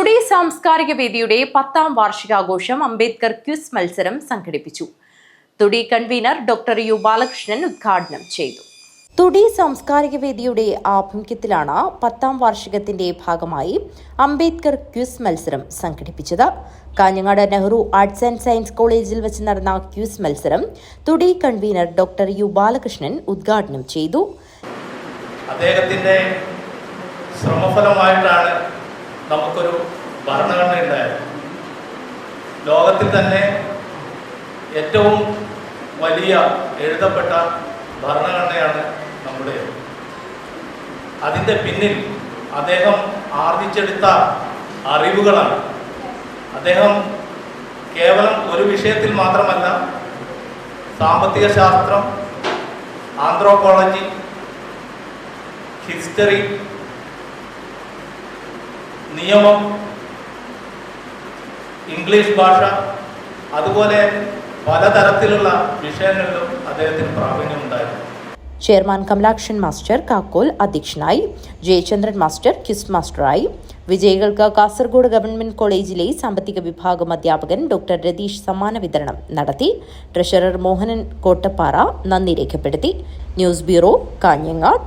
തുടി സാംസ്കാരിക വേദിയുടെ പത്താം വാർഷികാഘോഷം അംബേദ്കർ ക്വിസ് മത്സരം സംഘടിപ്പിച്ചു. തുടി കൺവീനർ ഡോക്ടർ യു ബാലകൃഷ്ണൻ ഉദ്ഘാടനം ചെയ്തു. തുടി സാംസ്കാരിക വേദിയുടെ ആഭിമുഖ്യത്തിലാണ് പത്താം വാർഷികത്തിന്റെ ഭാഗമായി അംബേദ്കർ ക്യൂസ് മത്സരം സംഘടിപ്പിച്ചത്. Kanhangad Nehru arts and science കോളേജിൽ വെച്ച് നടന്ന ക്യൂസ് മത്സരം തുടി കൺവീനർ ഡോക്ടർ യു ബാലകൃഷ്ണൻ ഉദ്ഘാടനം ചെയ്തു. അദ്ദേഹത്തിന്റെ ശ്രമഫലമായിട്ടാണ് നമുക്കൊരു ഭരണഘടന ഉണ്ടായിരുന്നു. ലോകത്തിൽ തന്നെ ഏറ്റവും വലിയ എഴുതപ്പെട്ട ഭരണഘടനയാണ് നമ്മുടെ അതിന്റെ പിന്നിൽ അദ്ദേഹം ആർജിച്ചെടുത്ത അറിവുകളാണ്. അദ്ദേഹം കേവലം ഒരു വിഷയത്തിൽ മാത്രമല്ല സാമ്പത്തിക ശാസ്ത്രം ആന്ത്രോപോളജി ഹിസ്റ്ററി നിയമം ഇംഗ്ലീഷ് ഭാഷ അതുപോലെ പലതരത്തിലുള്ള വിഷയങ്ങളിലും അദ്ദേഹത്തിന് പ്രാവീണ്യമുണ്ടായിരുന്നു ചെയർമാൻ കമലാക്ഷൻ മാസ്റ്റർ കാക്കോൽ അധ്യക്ഷനായി ജയചന്ദ്രൻ മാസ്റ്റർ കിസ് മാസ്റ്ററായി വിജയികൾക്ക് കാസർഗോഡ് ഗവൺമെന്റ് കോളേജിലെ സാമ്പത്തിക വിഭാഗം അധ്യാപകൻ ഡോക്ടർ രതീഷ് സമ്മാന വിതരണം നടത്തി ട്രഷറർ മോഹനൻ കോട്ടപ്പാറ നന്ദി രേഖപ്പെടുത്തി. News bureau Kanhangad.